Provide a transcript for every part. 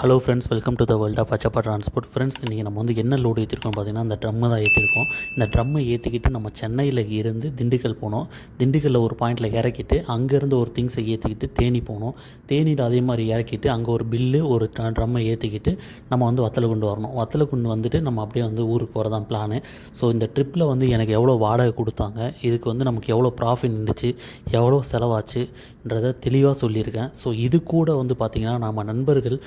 Hello friends welcome to the world of Pachappa transport friends இன்றைக்கி நம்ம வந்து என்ன லோடு ஏற்றிருக்கோம் பார்த்தீங்கன்னா அந்த ட்ரம்மை தான் ஏற்றிருக்கோம் இந்த ட்ரம்மை ஏற்றிக்கிட்டு நம்ம சென்னையில் இருந்து திண்டுக்கல் போனோம். திண்டுக்கல்லில் ஒரு பாயிண்டில் இறக்கிட்டு அங்கேருந்து ஒரு திங்ஸை ஏற்றிக்கிட்டு தேனி போனோம். தேனியில் அதே மாதிரி இறக்கிட்டு அங்கே ஒரு பில்லு ஒரு ட்ரம்மை ஏற்றிக்கிட்டு நம்ம வந்து வத்தலகுண்டு வரணும். வத்தலகுண்டு வந்துட்டு நம்ம அப்படியே வந்து ஊருக்கு போகிறதான் பிளானு ஸோ இந்த ட்ரிப்பில் வந்து எனக்கு எவ்வளோ வாடகை கொடுத்தாங்க இதுக்கு வந்து நமக்கு எவ்வளோ ப்ராஃபிட் நின்றுச்சு எவ்வளோ செலவாச்சுன்றதை தெளிவாக சொல்லியிருக்கேன். ஸோ இது கூட வந்து பார்த்திங்கன்னா நம்ம நண்பர்கள்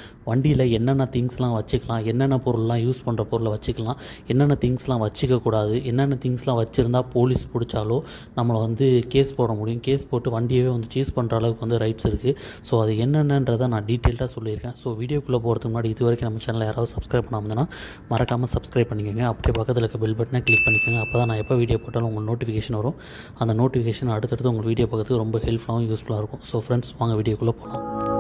வண்டியில் என்னென்ன திங்ஸ்லாம் வச்சுக்கலாம் என்னென்ன பொருள்லாம் யூஸ் பண்ணுற பொருளை வச்சுக்கலாம் என்னென்ன திங்ஸ்லாம் வச்சுக்கக்கூடாது என்னென்ன திங்ஸ்லாம் வச்சுருந்தா போலீஸ் பிடிச்சாலோ நம்மளை வந்து கேஸ் போட முடியும். கேஸ் போட்டு வண்டியவே வந்து சீஸ் பண்ணுற அளவுக்கு வந்து ரைட்ஸ் இருக்குது ஸோ அது என்னென்னன்றதை நான் டீட்டெயில்டாக சொல்லியிருக்கேன். ஸோ வீடியோக்குள்ளே போகிறதுக்கு முன்னாடி இது வரைக்கும் நம்ம சேனலில் யாராவது சப்ஸ்கிரைப் பண்ணாமல் மறக்காமல் சப்ஸ்கிரைப் பண்ணிக்கோங்க. அப்படியே பக்கத்தில் இருக்க பெல் பட்டனை கிளிக் பண்ணிக்கோங்க. அப்போ தான் நான் எப்போ வீடியோ போட்டாலும் உங்களுக்கு நோட்டிஃபிகேஷன் வரும். அந்த நோட்டிஃபிகேஷன் அடுத்தடுத்து உங்கள் வீடியோ பார்க்கறதுக்கு ரொம்ப ஹெல்ப்ஃபுல்லாகவும் யூஸ்ஃபுல்லாக இருக்கும். ஸோ ஃப்ரெண்ட்ஸ் வாங்க வீடியோக்குள்ளே போகலாம்.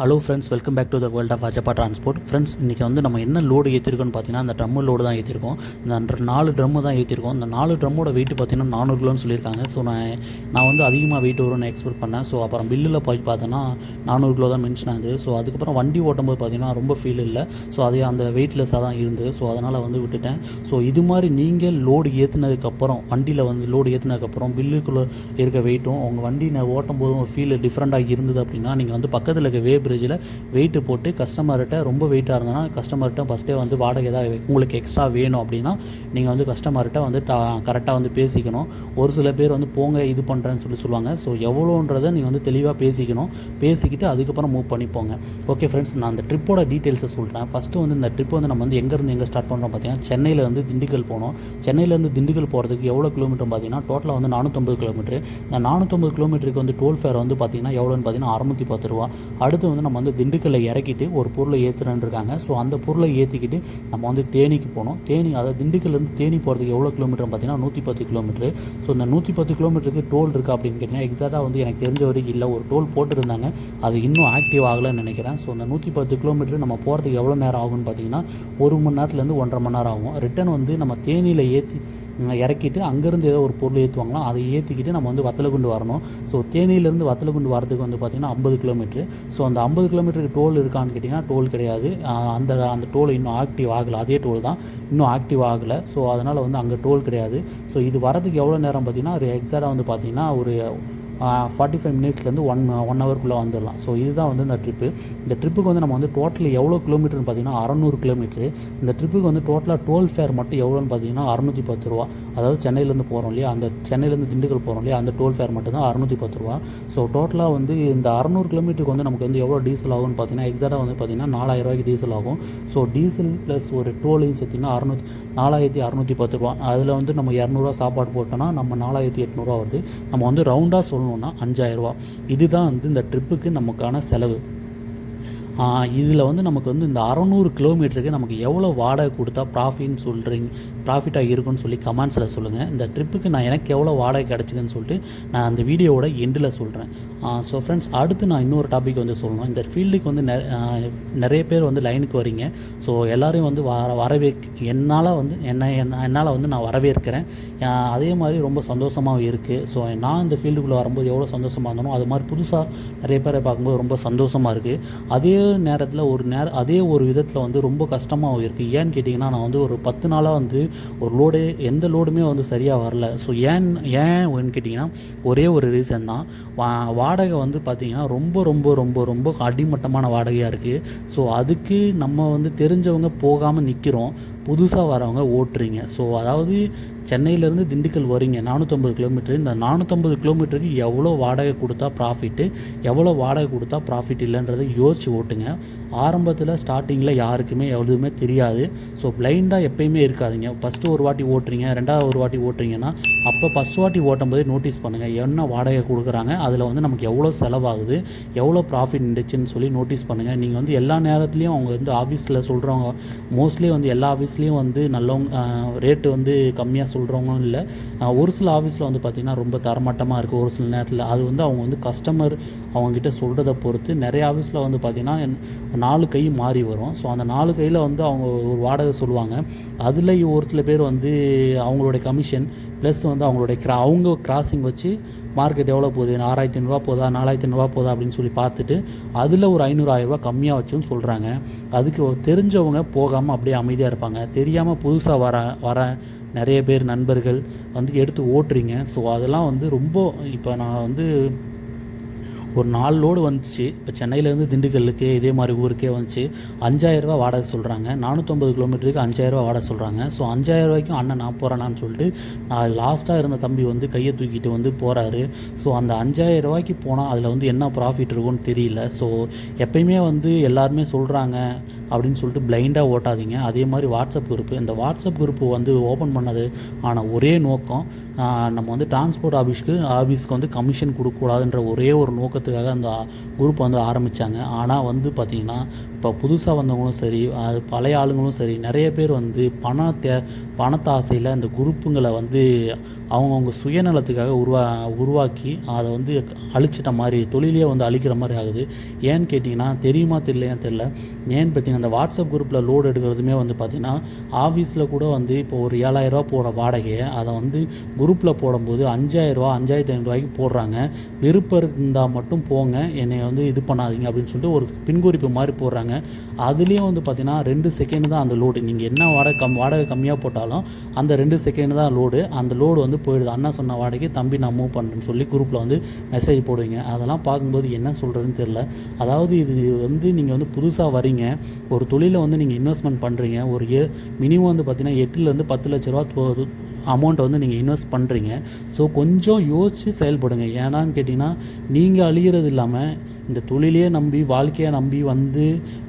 Hello friends welcome back to the world of Ajappa transport friends இன்றைக்கி வந்து நம்ம என்ன லோடு ஏற்றிருக்கோம்னு பார்த்தீங்கன்னா அந்த ட்ரம்மு லோடு தான் ஏற்றிருக்கோம் இந்த நாலு ட்ரம்மு தான் ஏற்றிருக்கோம் இந்த நாலு ட்ரம்மோட வெயிட் பார்த்தீங்கன்னா நானூறு கிலோன்னு சொல்லியிருக்காங்க. ஸோ நான் நான் வந்து அதிகமாக வெயிட் வரும்னு எக்ஸ்பெக்ட் பண்ணேன். ஸோ அப்புறம் பில்லில் போய் பார்த்தோன்னா நானூறு கிலோ தான் மென்ஷன் ஆகுது. ஸோ அதுக்கப்புறம் வண்டி ஓட்டும்போது பார்த்தீங்கன்னா ரொம்ப ஃபீல் இல்லை. ஸோ அதே அந்த வெயிட்லெஸ்ஸாக தான் இருந்தது ஸோ அதனால் வந்து விட்டுட்டேன். ஸோ இது மாதிரி நீங்கள் லோடு ஏற்றுனதுக்கப்புறம் வண்டியில் வந்து லோடு ஏற்றுனதுக்கப்புறம் பில்லுக்குள்ளே இருக்க வெயிட்டும் உங்கள் வண்டி நான் ஓட்டும் போதும் ஃபீல் டிஃப்ரெண்ட்டாக இருந்தது அப்படின்னா நீங்கள் வந்து பக்கத்தில் இருக்க வே பிரிட்ஜில் வெயிட்டு போட்டு கஸ்டமர்கிட்ட ரொம்ப வெயிட்டாக இருந்ததுன்னா கஸ்டமர்கிட்ட ஃபஸ்ட்டே வந்து வாடகை ஏதாவது உங்களுக்கு எக்ஸ்ட்ரா வேணும் அப்படின்னா நீங்கள் வந்து கஸ்டமர்கிட்ட வந்து கரெக்டாக வந்து பேசிக்கணும். ஒரு சில பேர் வந்து போங்க இது பண்ணுறேன்னு சொல்லி சொல்லுவாங்க. ஸோ எவ்வளோன்றதை நீங்கள் வந்து தெளிவாக பேசிக்கணும். பேசிக்கிட்டு அதுக்கப்புறம் மூவ் பண்ணி போங்க. ஓகே ஃப்ரெண்ட்ஸ் நான் அந்த ட்ரிப்போட டீட்டெயில்ஸை சொல்கிறேன் ஃபஸ்ட்டு வந்து இந்த ட்ரிப் வந்து நம்ம வந்து எங்கேருந்து எங்கே ஸ்டார்ட் பண்ணுறோம் பார்த்தீங்கன்னா சென்னையில் வந்து திண்டுக்கல் போனோம். சென்னையிலேருந்து திண்டுக்கல் போகிறதுக்கு எவ்வளோ கிலோமீட்டர் பார்த்தீங்கன்னா டோட்டலாக வந்து நானூற்றம்பது கிலோமீட்டர் இந்த நானூற்றம்பது கிலோமீட்டருக்கு வந்து டோல் ஃபேர் வந்து பார்த்தீங்கன்னா எவ்வளோன்னு பார்த்தீங்கன்னா அறுநூற்றி பத்து ரூபா. அடுத்து வந்து நம்ம வந்து திண்டுக்கல்ல இறக்கிட்டு ஒரு பொருளை ஏற்றுறேன்னு இருக்காங்க ஸோ அந்த பொருளை ஏற்றிக்கிட்டு நம்ம வந்து தேனிக்கு போனோம் தேனி அதாவது திண்டுக்கல்லேருந்து தேனி போகிறதுக்கு எவ்வளோ கிலோமீட்டர் பார்த்தீங்கன்னா நூற்றி பத்து கிலோமீட்டர் ஸோ இந்த நூற்றி பத்து கிலோமீட்டருக்கு டோல் இருக்கா அப்படின்னு கேட்டிங்கன்னா எக்ஸாக்டாக வந்து எனக்கு தெரிஞ்ச வரைக்கும் இல்லை. ஒரு டோல் போட்டிருந்தாங்க. அது இன்னும் ஆக்டிவ் ஆகலைன்னு நினைக்கிறேன். ஸோ இந்த நூற்றி பத்து கிலோமீட்டர் நம்ம போகிறதுக்கு எவ்வளோ நேரம் ஆகும்னு பார்த்தீங்கன்னா ஒரு மணி நேரத்துலேருந்து ஒன்றரை மணி நேரம் ஆகும். ரிட்டன் வந்து நம்ம தேனியில் ஏற்றி இறக்கிட்டு அங்கேருந்து ஏதோ ஒரு பொருள் ஏற்றுவாங்களாம் அதை ஏற்றிக்கிட்டு நம்ம வந்து வத்தலகுண்டு வரணும். ஸோ தேனியிலேருந்து வத்தலகுண்டு வரதுக்கு வந்து பார்த்திங்கன்னா ஐம்பது கிலோமீட்ரு ஸோ அந்த ஐம்பது கிலோமீட்டருக்கு டோல் இருக்கான்னு கேட்டிங்கன்னா டோல் கிடையாது. அந்த அந்த டோல் இன்னும் ஆக்டிவ் ஆகலை. அதே டோல் தான் இன்னும் ஆக்டிவ் ஆகலை. ஸோ அதனால் வந்து அங்கே டோல் கிடையாது. ஸோ இது வரதுக்கு எவ்வளோ நேரம் பார்த்தீங்கன்னா ஒரு எக்ஸாக்டாக வந்து பார்த்திங்கன்னா ஒரு ஃபார்ட்டி ஃபைவ் மினிட்ஸ்லேருந்து ஒன் ஒன் ஹவருக்குள்ளே வந்துடலாம் ஸோ இதுதான் வந்து இந்த ட்ரிப்பு இந்த ட்ரிப்புக்கு வந்து நம்ம வந்து டோட்டல் எவ்வளோ கிலோமீட்டர்னு பார்த்தீங்கன்னா அறநூறு கிலோமீட்ரு இந்த ட்ரிப்புக்கு வந்து டோட்டலாக டோல் ஃபேர் மட்டும் எவ்வளோன்னு பார்த்தீங்கன்னா அறுநூற்றி பத்து ரூபா. அதாவது சென்னையிலேருந்து போகிறோம் இல்லையா? அந்த சென்னையிலேருந்து திண்டுக்கல் போகிறோம் இல்லையா? அந்த டோல் ஃபேர் மட்டும் தான் அறநூற்றி பத்து ரூபா. ஸோ டோட்டலாக வந்து இந்த அறநூறு கிலோமீட்டருக்கு வந்து நமக்கு வந்து எவ்வளோ டீசல் ஆகும்னு பார்த்தீங்கன்னா எக்ஸாக்டாக வந்து பார்த்தீங்கன்னா நாலாயிரம் ரூபாய்க்கு டீசல் ஆகும். ஸோ டீசல் ப்ளஸ் ஒரு டோலையும் சேர்த்திங்கன்னா அறுநூத்தி நாலாயிரத்தி அறநூற்றி பத்து ரூபா. அதில் வந்து நம்ம இரநூறுவா சாப்பாடு போட்டோம்னா நம்ம நாலாயிரத்தி எட்நூறுவா வருது. நம்ம வந்து ரவுண்டாக சொல்லணும். சொல்லணும்னா அஞ்சாயிரரூவா இதுதான் வந்து இந்த ட்ரிப்புக்கு நமக்கான செலவு. இதில் வந்து நமக்கு வந்து இந்த அறநூறு கிலோமீட்டருக்கு நமக்கு எவ்வளோ வாடகை கொடுத்தா ப்ராஃபிட்னு சொல்கிறீங்க ப்ராஃபிட்டாக இருக்குன்னு சொல்லி கமெண்ட்ஸில் சொல்லுங்கள் இந்த ட்ரிப்புக்கு நான் எனக்கு எவ்வளோ வாடகை கிடச்சிதுன்னு சொல்லிட்டு நான் அந்த வீடியோவோட எண்டில் சொல்கிறேன் ஸோ ஃப்ரெண்ட்ஸ் அடுத்து நான் இன்னொரு டாபிக் வந்து சொல்லணும். இந்த ஃபீல்டுக்கு வந்து நிறைய பேர் வந்து லைனுக்கு வரீங்க. ஸோ எல்லோரையும் வந்து வர வரவே என்னால் வந்து என்ன என்ன- என்னால் வந்து நான் வரவேற்கிறேன். அதே மாதிரி ரொம்ப சந்தோஷமாகவும் இருக்குது ஸோ நான் இந்த ஃபீல்டுக்குள்ளே வரும்போது எவ்வளோ சந்தோஷமாக இருந்தனோ அது மாதிரி புதுசாக நிறைய பேரை பார்க்கும்போது ரொம்ப சந்தோஷமாக இருக்குது அதே நேரத்தில் ஒரு நேரம் அதே ஒரு விதத்தில் வந்து ரொம்ப கஷ்டமாகவும் இருக்குது ஏன்னு கேட்டிங்கன்னா நான் வந்து ஒரு பத்து நாளாக வந்து ஒரு லோடு எந்த லோடுமே வந்து சரியாக வரல. ஸோ ஏன் ஏன் கேட்டிங்கன்னா ஒரே ஒரு ரீசன் தான். வா வாடகை வந்து பார்த்திங்கன்னா ரொம்ப ரொம்ப ரொம்ப ரொம்ப அடிமட்டமான வாடகையாக இருக்குது ஸோ அதுக்கு நம்ம வந்து தெரிஞ்சவங்க போகாமல் நிற்கிறோம் புதுசாக வரவங்க ஓட்டுறீங்க. ஸோ அதாவது சென்னையிலேருந்து திண்டுக்கல் வரீங்க நானூற்றம்பது கிலோமீட்டர் இந்த நானூற்றம்பது கிலோமீட்டருக்கு எவ்வளோ வாடகை கொடுத்தா ப்ராஃபிட்டு எவ்வளோ வாடகை கொடுத்தா ப்ராஃபிட் இல்லைன்றதை யோசிச்சு ஓட்டுங்க. ஆரம்பத்தில் ஸ்டார்டிங்கில் யாருக்குமே எவ்வளவுமே தெரியாது. ஸோ பிளைண்டாக எப்பயுமே இருக்காதீங்க. ஃபஸ்ட்டு ஒரு வாட்டி ஓட்டுறீங்க ரெண்டாவது ஒரு வாட்டி ஓட்டுறீங்கன்னா அப்போ ஃபஸ்ட் வாட்டி ஓட்டும் போதே நோட்டீஸ் பண்ணுங்கள் என்ன வாடகை கொடுக்குறாங்க அதில் வந்து நமக்கு எவ்வளோ செலவாகுது எவ்வளோ ப்ராஃபிட் இருந்துச்சுன்னு சொல்லி நோட்டீஸ் பண்ணுங்கள் நீங்கள் வந்து எல்லா நேரத்துலையும் அவங்க வந்து ஆஃபீஸில் சொல்கிறவங்க மோஸ்ட்லி வந்து எல்லா ஆஃபீஸ் ஆஃபீஸ்லேயும் வந்து நல்லவங்க ரேட்டு வந்து கம்மியாக சொல்கிறவங்களும் இல்லை. ஒரு சில ஆஃபீஸில் வந்து பார்த்திங்கன்னா ரொம்ப தரமாட்டமாக இருக்குது ஒரு சில நேரத்தில். அது வந்து அவங்க வந்து கஸ்டமர் அவங்கக்கிட்ட சொல்கிறத பொறுத்து நிறைய ஆஃபீஸில் வந்து பார்த்திங்கன்னா நாலு கை மாறி வரும். ஸோ அந்த நாலு கையில் வந்து அவங்க ஒரு வாடகை சொல்லுவாங்க. அதில் ஒரு சில பேர் வந்து அவங்களுடைய கமிஷன் ப்ளஸ் வந்து அவங்களுடைய கிரா அவங்க கிராசிங் வச்சு மார்க்கெட் எவ்வளோ போகுது? ஆறாயிரத்தி ஐநூறுரூவா போதா? நாலாயிரத்தி ஐநூறுரூவா போதா? அப்படின்னு சொல்லி பார்த்துட்டு அதில் ஒரு ஐநூறு ஆயிரரூபா கம்மியாக வச்சுன்னு சொல்கிறாங்க அதுக்கு தெரிஞ்சவங்க போகாமல் அப்படியே அமைதியாக இருப்பாங்க. தெரியாமல் புதுசாக வர வர நிறைய பேர் நண்பர்கள் வந்து எடுத்து ஓட்டுறீங்க. ஸோ அதெல்லாம் வந்து ரொம்ப இப்போ நான் வந்து ஒரு நாலு லோடு வந்துச்சு. இப்போ சென்னையிலேருந்து திண்டுக்கல்லுக்கு இதே மாதிரி ஊருக்கே வந்துச்சு. அஞ்சாயிரரூபா வாடகை சொல்கிறாங்க நானூற்றம்பது கிலோமீட்டருக்கு அஞ்சாயிரரூபா வாடகை சொல்கிறாங்க ஸோ அஞ்சாயிரம் ரூபாய்க்கும் அண்ணன் நான் போகிறேனான்னு சொல்லிட்டு நான் லாஸ்ட்டாக இருந்த தம்பி வந்து கையை தூக்கிட்டு வந்து போகிறாரு ஸோ அந்த அஞ்சாயிரம் ரூபாய்க்கு போனால் அதில் வந்து என்ன ப்ராஃபிட் இருக்கும்னு தெரியல. ஸோ எப்பயுமே வந்து எல்லாருமே சொல்கிறாங்க அப்படின்னு சொல்லிட்டு பிளைண்டாக ஓட்டாதீங்க. அதே மாதிரி வாட்ஸ்அப் குரூப்பு இந்த வாட்ஸ்அப் குரூப்பு வந்து ஓப்பன் பண்ணது ஆனால் ஒரே நோக்கம் நம்ம வந்து டிரான்ஸ்போர்ட் ஆஃபீஸ்க்கு ஆஃபீஸ்க்கு வந்து கமிஷன் கொடுக்கக்கூடாதுன்ற ஒரே ஒரு நோக்கத்துக்காக அந்த குரூப் வந்து ஆரம்பித்தாங்க ஆனால் வந்து பார்த்திங்கன்னா இப்போ புதுசாக வந்தவங்களும் சரி அது பழைய ஆளுங்களும் சரி நிறைய பேர் வந்து பணத்தை பணத்தாசையில் இந்த குரூப்புங்களை வந்து அவங்கவுங்க சுயநலத்துக்காக உருவா உருவாக்கி அதை வந்து அழிச்சிட்ட மாதிரி தொழிலே வந்து அழிக்கிற மாதிரி ஆகுது. ஏன்னு கேட்டிங்கன்னா தெரியுமா தெரியலையா தெரில ஏன்னு பார்த்தீங்கன்னா அந்த வாட்ஸ்அப் குரூப்பில் லோடு எடுக்கிறதுமே வந்து பார்த்திங்கன்னா ஆஃபீஸில் கூட வந்து இப்போ ஒரு ஏழாயிரரூவா போகிற வாடகையை அதை வந்து குரூப்பில் போடும்போது அஞ்சாயிரரூவா அஞ்சாயிரத்தி ஐநூறுரூவாய்க்கு போடுறாங்க. விருப்பம் இருந்தால் மட்டும் போங்க என்னை வந்து இது பண்ணாதீங்க அப்படின்னு சொல்லிட்டு ஒரு பின்குறிப்பு மாதிரி போடுறாங்க. அதுலேயும் வந்து பார்த்திங்கன்னா ரெண்டு செகண்ட் தான் அந்த லோடு நீங்கள் என்ன வாடகை கம் வாடகை கம்மியாக போட்டாலும் அந்த ரெண்டு செகண்ட் தான் லோடு அந்த லோடு வந்து போயிடுது. அண்ணா சொன்ன வாடகைக்கு தம்பி நான் மூவ் பண்ணுறேன்னு சொல்லி குரூப்பில் வந்து மெசேஜ் போடுவீங்க. அதெல்லாம் பார்க்கும்போது என்ன சொல்கிறதுன்னு தெரில அதாவது இது வந்து நீங்கள் வந்து புதுசாக வரீங்க. ஒரு தொழிலை வந்து நீங்கள் இன்வெஸ்ட்மெண்ட் பண்ணுறீங்க ஒரு ஏ மினிமம் வந்து பார்த்தீங்கன்னா எட்டுலேருந்து பத்து லட்ச ரூபா அமௌண்ட்டை வந்து நீங்கள் இன்வெஸ்ட் பண்ணுறீங்க ஸோ கொஞ்சம் யோசித்து செயல்படுங்க. ஏன்னான்னு கேட்டிங்கன்னா நீங்கள் அழிகிறது இல்லாமல் இந்த தொழிலையே நம்பி வாழ்க்கையை நம்பி வந்து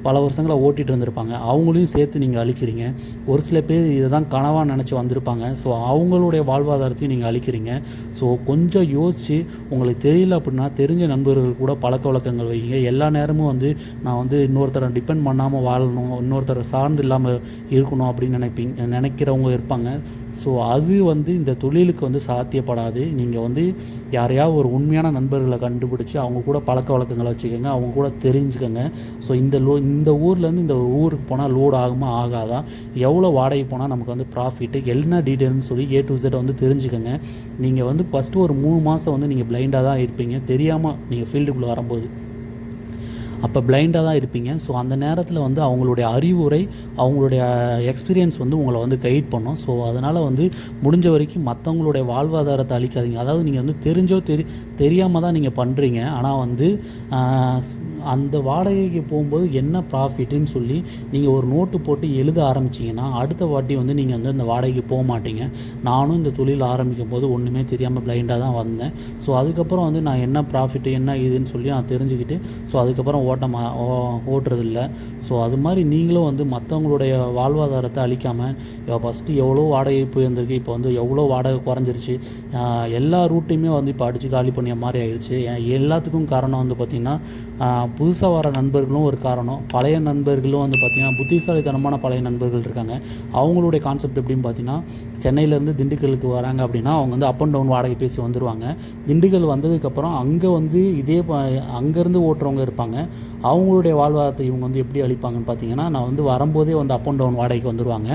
பல வருஷங்களை ஓட்டிகிட்டு வந்திருப்பாங்க அவங்களையும் சேர்த்து நீங்கள் அழிக்கிறீங்க. ஒரு சில பேர் இதை தான் கனவாக நினச்சி வந்திருப்பாங்க. ஸோ அவங்களுடைய வாழ்வாதாரத்தையும் நீங்கள் அழிக்கிறீங்க. ஸோ கொஞ்சம் யோசித்து உங்களுக்கு தெரியல அப்படின்னா தெரிஞ்ச நண்பர்கள் கூட பழக்க வழக்கங்கள் வைங்க. எல்லா நேரமும் வந்து நான் வந்து இன்னொருத்தரை டிபெண்ட் பண்ணாமல் வாழணும் இன்னொருத்தரை சார்ந்து இல்லாமல் இருக்கணும் அப்படின்னு நினைப்பீங்க நினைக்கிறவங்க இருப்பாங்க. ஸோ அது வந்து இந்த தொழிலுக்கு வந்து சாத்தியப்படாது. நீங்கள் வந்து யாரையாவது ஒரு உண்மையான நண்பர்களை கண்டுபிடிச்சி அவங்க கூட பழக்க வழக்கங்களை வச்சுக்கோங்க அவங்க கூட தெரிஞ்சுக்கோங்க. ஸோ இந்த லோ இந்த ஊர்லேருந்து இந்த ஊருக்கு போனால் லோடு ஆகுமா ஆகாதா? எவ்வளோ வாடகை போனால் நமக்கு வந்து ப்ராஃபிட்டு என்ன டீட்டெயில்னு சொல்லி ஏ டு Z வந்து தெரிஞ்சுக்கோங்க. நீங்கள் வந்து ஃபஸ்ட்டு ஒரு மூணு மாதம் வந்து நீங்கள் பிளைண்டாக தான் இருப்பீங்க. தெரியாமல் நீங்கள் ஃபீல்டுக்குள்ளே வரும்போது. அப்போ பிளைண்டாக தான் இருப்பீங்க. ஸோ அந்த நேரத்தில் வந்து அவங்களுடைய அறிவுரை அவங்களுடைய எக்ஸ்பீரியன்ஸ் வந்து உங்களை வந்து கைட் பண்ணும். ஸோ அதனால் வந்து முடிஞ்ச வரைக்கும் மற்றவங்களுடைய வாழ்வாதாரத்தை அழிக்காதீங்க. அதாவது நீங்கள் வந்து தெரிஞ்சோ தெரி தெரியாமல் தான் நீங்கள் பண்ணுறீங்க ஆனால் வந்து அந்த வாடகைக்கு போகும்போது என்ன ப்ராஃபிட்டுன்னு சொல்லி நீங்கள் ஒரு நோட்டு போட்டு எழுத ஆரம்பிச்சிங்கன்னா அடுத்த வாட்டி வந்து நீங்கள் வந்து அந்த வாடகைக்கு போக மாட்டீங்க. நானும் இந்த தொழில் ஆரம்பிக்கும் போது ஒன்றுமே தெரியாமல் பிளைண்டாக தான் வந்தேன். ஸோ அதுக்கப்புறம் வந்து நான் என்ன ப்ராஃபிட்டு என்ன இதுன்னு சொல்லி நான் தெரிஞ்சுக்கிட்டு ஸோ அதுக்கப்புறம் ஓட்ட மா ஓ- ஓட்டுறதில்ல. ஸோ அது மாதிரி நீங்களும் வந்து மற்றவங்களுடைய வாழ்வாதாரத்தை அழிக்காமல் இப்போ ஃபஸ்ட்டு எவ்வளோ வாடகை போயிருந்திருக்கு இப்போ வந்து எவ்வளோ வாடகை குறைஞ்சிருச்சு எல்லா ரூட்டையுமே வந்து இப்போ அடித்து காலி பண்ணிய மாதிரி ஆயிடுச்சு ஏன் எல்லாத்துக்கும் காரணம் வந்து பார்த்திங்கன்னா புதுசாக வர நண்பர்களும் ஒரு காரணம். பழைய நண்பர்களும் வந்து பார்த்திங்கன்னா புத்திசாலித்தனமான பழைய நண்பர்கள் இருக்காங்க. அவங்களுடைய கான்செப்ட் எப்படின்னு பார்த்தீங்கன்னா சென்னையிலேருந்து திண்டுக்கலுக்கு வராங்க அப்படின்னா அவங்க வந்து அப் அண்ட் டவுன் வாடகை பேசி வந்துடுவாங்க திண்டுக்கல் வந்ததுக்கப்புறம் அங்கே வந்து இதே அங்கேருந்து ஓட்டுறவங்க இருப்பாங்க. அவங்களுடைய வாழ்வாதாரத்தை இவங்க வந்து எப்படி அளிப்பாங்கன்னு பார்த்தீங்கன்னா நான் வந்து வரும்போதே வந்து அப் அண்ட் டவுன் வாடகைக்கு வந்துடுவாங்க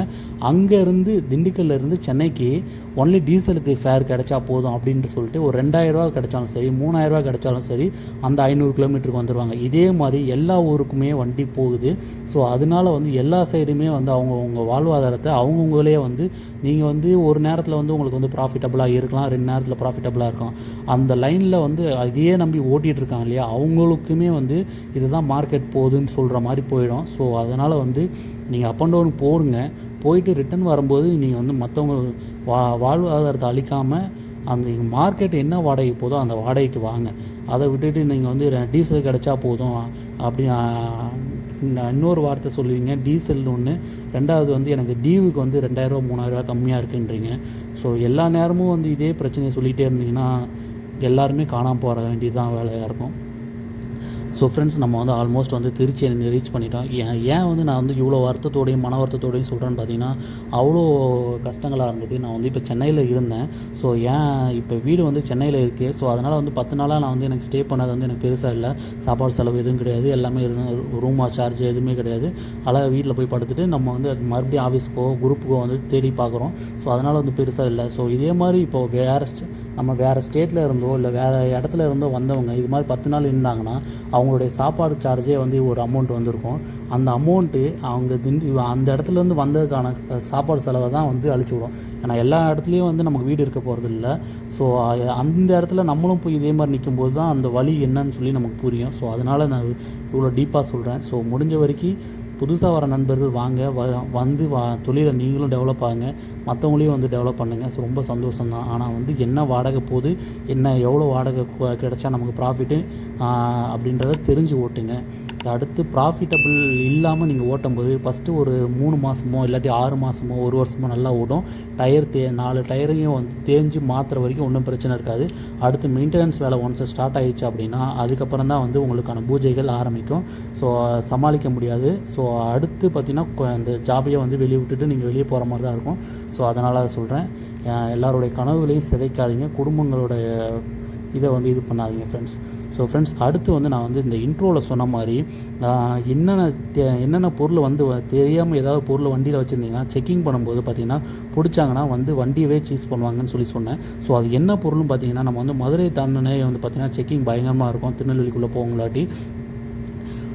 அங்கேருந்து திண்டுக்கல்ல இருந்து சென்னைக்கு ஒன்லி டீசலுக்கு ஃபேர் கிடைச்சா போதும் அப்படின்ட்டு சொல்லிட்டு ஒரு ரெண்டாயிரரூவா கிடைச்சாலும் சரி மூணாயிரரூவா கிடைச்சாலும் சரி அந்த ஐநூறு கிலோமீட்டருக்கு வந்துடுவாங்க இதே மாதிரி எல்லா ஊருக்குமே வண்டி போகுது. ஸோ அதனால வந்து எல்லா சைடுமே வந்து அவங்க வாழ்வாதாரத்தை அவங்கவுங்களே வந்து நீங்கள் வந்து ஒரு நேரத்தில் வந்து உங்களுக்கு வந்து ப்ராஃபிட்டபுளாக இருக்கலாம் ரெண்டு நேரத்தில் ப்ராஃபிட்டபுளாக இருக்கும் அந்த லைனில் வந்து அதையே நம்பி ஓட்டிகிட்டு இருக்காங்க இல்லையா? அவங்களுக்குமே வந்து இதுதான் மார்க்கெட் போகுதுன்னு சொல்கிற மாதிரி போயிடும். ஸோ அதனால் வந்து நீங்கள் அப் அண்ட் டவுன் போடுங்க. போயிட்டு ரிட்டர்ன் வரும்போது நீங்கள் வந்து மற்றவங்க வா வாழ்வாதாரத்தை அழிக்காமல் அந்த மார்க்கெட் என்ன வாடகை போதோ அந்த வாடகைக்கு வாங்க. அதை விட்டுட்டு நீங்கள் வந்து டீசல் கிடச்சா போதும். அப்படி இன்னொரு வார்த்தை சொல்லுவீங்க. டீசல்னு ஒன்று ரெண்டாவது வந்து எனக்கு டியூவுக்கு வந்து ரெண்டாயிரரூவா மூணாயிரரூவா கம்மியாக இருக்குன்றீங்க. ஸோ எல்லா நேரமும் வந்து இதே பிரச்சனையை சொல்லிகிட்டே இருந்தீங்கன்னா எல்லாருமே காணாமல் போகிற வேண்டியதுதான் வேலையாக இருக்கும். ஸோ ஃப்ரெண்ட்ஸ் நம்ம வந்து ஆல்மோஸ்ட் வந்து திருச்சியை ரீச் பண்ணிட்டோம். ஏன் ஏன் வந்து நான் வந்து இவ்வளோ வருத்தத்தோடையும் மன வருத்தத்தோடையும் சொல்கிறேன்னு பார்த்தீங்கன்னா அவ்வளோ கஷ்டங்களாக இருந்தது. நான் வந்து இப்போ சென்னையில் இருந்தேன். ஸோ ஏன் இப்போ வீடு வந்து சென்னையில் இருக்குது ஸோ அதனால் வந்து பத்து நாளாக நான் வந்து எனக்கு ஸ்டே பண்ணது வந்து எனக்கு பெருசாக இல்லை. சாப்பாடு செலவு எதுவும் கிடையாது. எல்லாமே எதுவும் ரூம் சார்ஜ் எதுவுமே கிடையாது. அழகாக வீட்டில் போய் படுத்துட்டு நம்ம வந்து மறுபடியும் ஆஃபீஸ்க்கோ குரூப்புக்கோ வந்து தேடி பார்க்குறோம். ஸோ அதனால் வந்து பெருசாக இல்லை. ஸோ இதே மாதிரி இப்போ வேறு ஸ்டே நம்ம வேறு ஸ்டேட்டில் இருந்தோ இல்லை வேறு இடத்துல இருந்தோ வந்தவங்க இது மாதிரி பத்து நாள் இருந்தாங்கன்னா அவங்களுடைய சாப்பாடு சார்ஜே வந்து ஒரு அமௌண்ட் வந்திருக்கும். அந்த அமௌண்ட்டு அவங்க திண்டி அந்த இடத்துலேருந்து வந்ததுக்கான சாப்பாடு செலவை தான் வந்து அழிச்சு விடும். ஏன்னா எல்லா இடத்துலையும் வந்து நமக்கு வீடு இருக்க போகிறது இல்லை. ஸோ அந்த இடத்துல நம்மளும் போய் இதே மாதிரி நிற்கும்போது தான் அந்த வழி என்னன்னு சொல்லி நமக்கு புரியும். ஸோ அதனால் நான் இவ்வளோ டீப்பாக சொல்கிறேன் ஸோ முடிஞ்ச வரைக்கும் புதுசாக வர நண்பர்கள் வாங்க வ வந்து வா தொழிலை நீங்களும் டெவலப் ஆகுங்க. மற்றவங்களையும் வந்து டெவலப் பண்ணுங்கள் ஸோ ரொம்ப சந்தோஷம் தான் ஆனால் வந்து என்ன வாடகை போகுது என்ன எவ்வளோ வாடகை கிடைச்சா நமக்கு ப்ராஃபிட்டு அப்படின்றத தெரிஞ்சு ஓட்டுங்க. அடுத்து ப்ராஃபிட்டபிள் இல்லாமல் நீங்கள் ஓட்டும்போது ஃபஸ்ட்டு ஒரு மூணு மாதமோ இல்லாட்டி ஆறு மாதமோ ஒரு வருஷமோ நல்லா ஓடும். டயர் தே நாலு டயரையும் வந்து தேஞ்சு மாற்றுற வரைக்கும் ஒன்றும் பிரச்சனை இருக்காது. அடுத்து மெயின்டெனன்ஸ் வேலை ஒன்ஸ் ஸ்டார்ட் ஆகிடுச்சு அப்படின்னா அதுக்கப்புறம் தான் வந்து உங்களுக்கான பூஜைகள் ஆரம்பிக்கும். ஸோ சமாளிக்க முடியாது. ஸோ அடுத்து பார்த்திங்கன்னா அந்த ஜாபையை வந்து வெளியே விட்டுட்டு நீங்கள் வெளியே போகிற மாதிரி தான் இருக்கும். ஸோ அதனால் சொல்கிறேன் எல்லாருடைய கனவுகளையும் சிதைக்காதீங்க. குடும்பங்களுடைய இதை வந்து இது பண்ணாதீங்க ஃப்ரெண்ட்ஸ் ஸோ ஃப்ரெண்ட்ஸ் அடுத்து வந்து நான் வந்து இந்த இன்ட்ரோவில் சொன்ன மாதிரி என்னென்ன தே- என்னென்ன பொருள் வந்து தெரியாமல் ஏதாவது பொருள் வண்டியில் வச்சுருந்தீங்கன்னா செக்கிங் பண்ணும்போது பார்த்தீங்கன்னா பிடிச்சாங்கன்னா வந்து வண்டியவே சீஸ் பண்ணுவாங்கன்னு சொல்லி சொன்னேன். ஸோ அது என்ன பொருள்னு பார்த்தீங்கன்னா நம்ம வந்து மதுரை தாண்டினே வந்து பார்த்திங்கன்னா செக்கிங் பயங்கரமாக இருக்கும். திருநெல்வேலிக்குள்ளே போகங்களாட்டி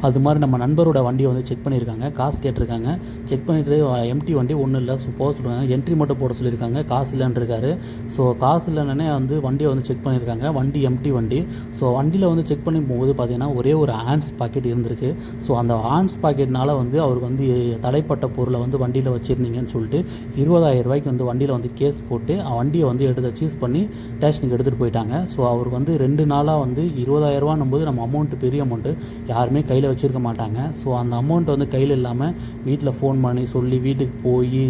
அது மாதிரி நம்ம நண்பரோட வண்டியை வந்து செக் பண்ணியிருக்காங்க. காசு கேட்டிருக்காங்க. செக் பண்ணிட்டு எம்டி வண்டி ஒன்றும் இல்லை. ஸோ போக சொல்லுவாங்க என்ட்ரி மட்டும் போட சொல்லியிருக்காங்க. காசு இல்லைன்றிருக்காரு ஸோ காசு இல்லைன்னே வந்து வண்டியை வந்து செக் பண்ணியிருக்காங்க. வண்டி எம்டி வண்டி. ஸோ வண்டியில் வந்து செக் பண்ணி போகும்போது பார்த்தீங்கன்னா ஒரே ஒரு ஹேண்ட்ஸ் பாக்கெட் இருந்திருக்கு. ஸோ அந்த ஹேண்ட்ஸ் பாக்கெட்னால வந்து அவருக்கு வந்து தடைப்பட்ட பொருளை வந்து வண்டியில் வச்சுருந்தீங்கன்னு சொல்லிட்டு இருபதாயிரம் ரூபாய்க்கு வந்து வண்டியில் வந்து கேஸ் போட்டு வண்டியை வந்து எடுத்து சீஸ் பண்ணி ஸ்டேஷனுக்கு எடுத்துகிட்டு போயிட்டாங்க. ஸோ அவருக்கு வந்து ரெண்டு நாளாக வந்து இருபதாயிரம் ரூபான்னும் போது நம்ம அமௌண்ட்டு பெரிய அமௌண்ட்டு யாருமே கையில் வச்சுருக்க மாட்டாங்க. ஸோ அந்த அமௌண்ட் வந்து கையில் இல்லாமல் வீட்டில் ஃபோன் பண்ணி சொல்லி வீட்டுக்கு போய்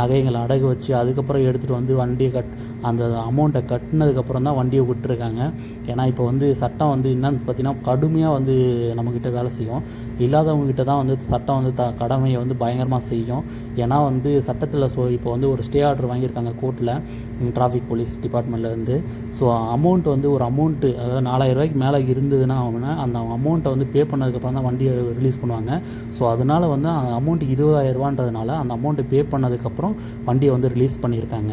நகைங்களை அடகு வச்சு அதுக்கப்புறம் எடுத்துகிட்டு வந்து வண்டியை கட் அந்த அமௌண்ட்டை கட்டினதுக்கப்புறம் தான் வண்டியை விட்டுருக்காங்க. ஏன்னா இப்போ வந்து சட்டம் வந்து என்னன்னு பார்த்தீங்கன்னா கடுமையாக வந்து நம்மக்கிட்ட வேலை செய்யும். இல்லாதவங்ககிட்ட தான் வந்து சட்டம் வந்து த கடமையை வந்து பயங்கரமாக செய்யும். ஏன்னா வந்து சட்டத்தில் ஸோ இப்போ வந்து ஒரு ஸ்டே ஆர்டர் வாங்கியிருக்காங்க கோர்ட்டில் டிராஃபிக் போலீஸ் டிபார்ட்மெண்ட்லேருந்து ஸோ அமௌண்ட் வந்து ஒரு அமௌண்ட்டு அதாவது நாலாயிரம் ரூபாய்க்கு மேலே இருந்ததுன்னா அவங்க அந்த அமௌண்ட்டை வந்து பே பண்ணதுக்கப்புறம் தான் வண்டியை ரிலீஸ் பண்ணுவாங்க. ஸோ அதனால் வந்து அந்த அமௌண்ட் இருபதாயிரரூபான்றதுனால அந்த அமௌண்ட்டை பே பண்ணதுக்கப்புறம் வண்டியை வந்து ரிலீஸ் பண்ணியிருக்காங்க.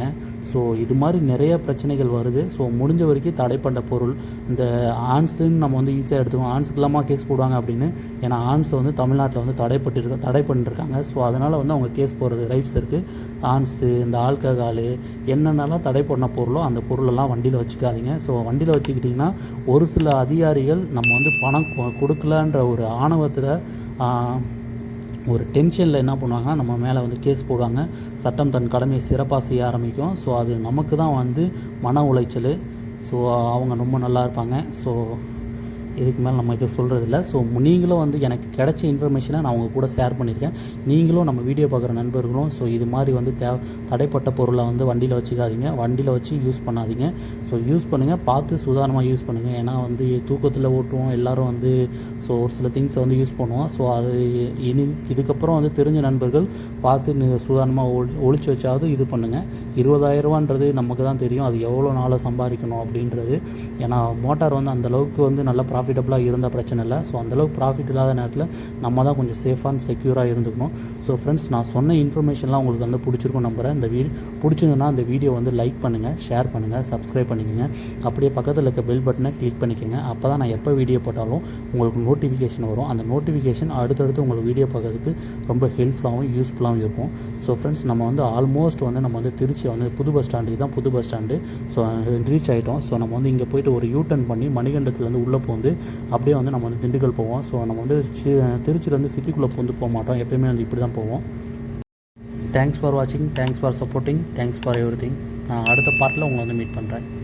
ஸோ இது மாதிரி நிறைய பிரச்சனைகள் வருது. ஸோ முடிஞ்ச வரைக்கும் தடை பண்ண பொருள் இந்த ஆன்ஸுன்னு நம்ம வந்து ஈஸியாக எடுத்துக்கோம் ஆன்ஸுக்கு இல்லாமல் கேஸ் போடுவாங்க அப்படின்னு. ஏன்னா ஆன்ஸ் வந்து தமிழ்நாட்டில் வந்து தடைப்பட்டிருக்க தடை பண்ணிருக்காங்க ஸோ அதனால் வந்து அவங்க கேஸ் போடுறது ரைட்ஸ் இருக்குது ஆன்ஸு இந்த ஆல்கஹாலு என்னென்னலாம் தடை பண்ண பொருளோ அந்த பொருளெல்லாம் வண்டியில் வச்சுக்காதீங்க. ஸோ வண்டியில் வச்சுக்கிட்டிங்கன்னா ஒரு சில அதிகாரிகள் நம்ம வந்து பணம் கொ- கொடுக்கலன்ற ஒரு ஆணவத்தில் ஒரு டென்ஷனில் என்ன பண்ணுவாங்கன்னா நம்ம மேலே வந்து கேஸ் போடுவாங்க. சட்டம் தன் கடமையை சிறப்பாக செய்ய ஆரம்பிக்கும். ஸோ அது நமக்கு தான் வந்து மன உளைச்சல். ஸோ அவங்க ரொம்ப நல்லா இருப்பாங்க. ஸோ இதுக்கு மேலே நம்ம இதை சொல்கிறதில்ல ஸோ நீங்களும் வந்து எனக்கு கிடைச்ச இன்ஃபர்மேஷனை நான் உங்கள் கூட ஷேர் பண்ணியிருக்கேன் நீங்களும் நம்ம வீடியோ பார்க்குற நண்பர்களும் ஸோ இது மாதிரி வந்து தே தடைப்பட்ட பொருளை வந்து வண்டியில் வச்சுக்காதீங்க. வண்டியில் வச்சு யூஸ் பண்ணாதீங்க. ஸோ யூஸ் பண்ணுங்கள் பார்த்து சுதாரணமாக யூஸ் பண்ணுங்கள் ஏன்னா வந்து தூக்கத்தில் ஓட்டுவோம். எல்லாரும் வந்து ஸோ ஒரு சில திங்ஸை வந்து யூஸ் பண்ணுவோம். ஸோ அது இனி இதுக்கப்புறம் வந்து தெரிஞ்ச நண்பர்கள் பார்த்து சுதாரணமாக ஒழி ஒழிச்சு வச்சாவது இது பண்ணுங்கள் இருபதாயிரரூவான்றது நமக்கு தான் தெரியும். அது எவ்வளோ நாளாக சம்பாதிக்கணும் அப்படின்றது. ஏன்னா மோட்டார் வந்து அந்தளவுக்கு வந்து நல்லா நல்ல ப்ராஃபிட்டபுளாக இருந்தால் பிரச்சனை இல்லை. ஸோ அந்தளவுக்கு ப்ராஃபிட் இல்லாத நேரத்தில் நம்ம தான் கொஞ்சம் சேஃபாக அண்ட் செக்யூராக இருந்துக்கணும். ஸோ ஃப்ரெண்ட்ஸ் நான் சொன்ன இன்ஃபர்மேஷன்லாம் உங்களுக்கு வந்து பிடிச்சிருக்கும் நம்புறேன். இந்த வீடியோ பிடிச்சிருந்தனா அந்த வீடியோ வந்து லைக் பண்ணுங்கள் ஷேர் பண்ணுங்கள் சப்ஸ்கிரைப் பண்ணிக்கோங்க. அப்படியே பக்கத்தில் இருக்க பெல் பட்டனை கிளிக் பண்ணிக்கோங்க. அப்போ தான் நான் எப்போ வீடியோ போட்டாலும் உங்களுக்கு நோட்டிஃபிகேஷன் வரும். அந்த நோட்டிஃபிகேஷன் அடுத்தடுத்து உங்களுக்கு வீடியோ பார்க்கறதுக்கு ரொம்ப ஹெல்ப்ஃபுல்லாகவும் யூஸ்ஃபுல்லாகவும் இருக்கும். ஸோ ஃப்ரெண்ட்ஸ் நம்ம வந்து ஆல்மோஸ்ட் வந்து நம்ம வந்து திருச்சி வந்து புது பஸ் ஸ்டாண்டு தான் புது பஸ் ஸ்டாண்டு ஸோ ரீச் ஆகிட்டோம் ஸோ நம்ம வந்து இங்கே போயிட்டு ஒரு யூ டர்ன் பண்ணி மணிகண்டத்துலேருந்து உள்ளே போந்து அப்படியே வந்து நம்ம வந்து திண்டுக்கல் போவோம். ஸோ நம்ம வந்து சி- திருச்சியிலேருந்து சிட்டிக்குள்ளே வந்து போக மாட்டோம். எப்பயுமே வந்து இப்படி தான் போவோம். தேங்க்ஸ் ஃபார் வாட்சிங் thanks for supporting thanks for everything நான் அடுத்த பார்ட்டில் உங்களை வந்து மீட் பண்ணுறேன்